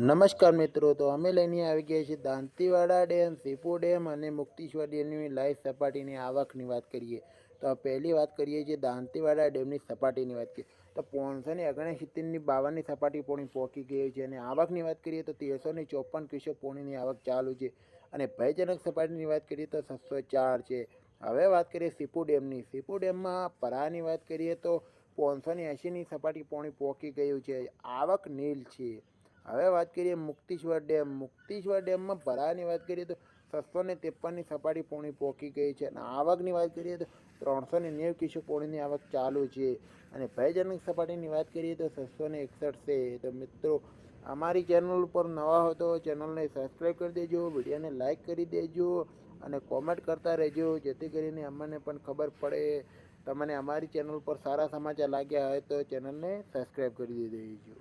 નમસ્કાર મિત્રો, તો અમે લઈને આવી ગયા છીએ દાંતીવાડા ડેમ, સીપુ ડેમ અને મુક્તિશ્વર ડેમની લાઈફ સપાટીની આવકની વાત કરીએ. તો પહેલી વાત કરીએ છીએ દાંતીવાડા ડેમની સપાટીની વાત કરીએ. તો પોણસો ને ઓગણસિત્તેરની બાવનની સપાટી પોણી પહોંચી ગઈ છે અને આવકની વાત કરીએ તો તેરસો ને ચોપન ક્યુસેક પોણીની આવક ચાલુ છે. અને ભયજનક સપાટીની વાત કરીએ તો છસો ચાર છે. હવે વાત કરીએ સીપુ ડેમની. સીપુ ડેમમાં પરાની વાત કરીએ તો પોણસો ને એંશીની સપાટી પોણી પહોંચી ગયું છે. આવક નીલ છે. હવે વાત કરીએ મુક્તિશ્વર ડેમ. મુક્તિશ્વર ડેમમાં ભરાવાની વાત કરીએ તો છસો ને ત્રેપનની સપાટી પોણી પહોંચી ગઈ છે અને આવકની વાત કરીએ તો ત્રણસો ને નેવું કિશો પોણીની આવક ચાલુ છે. અને ભયજનક સપાટીની વાત કરીએ તો છસો ને એકસઠ છે. તો મિત્રો, અમારી ચેનલ ઉપર નવા હો તો ચેનલને સબસ્ક્રાઈબ કરી દેજો, વિડીયોને લાઇક કરી દેજો અને કોમેન્ટ કરતા રહેજો, જેથી કરીને અમને પણ ખબર પડે. તમને અમારી ચેનલ પર સારા સમાચાર લાગ્યા હોય તો ચેનલને સબસ્ક્રાઈબ કરી દેજો.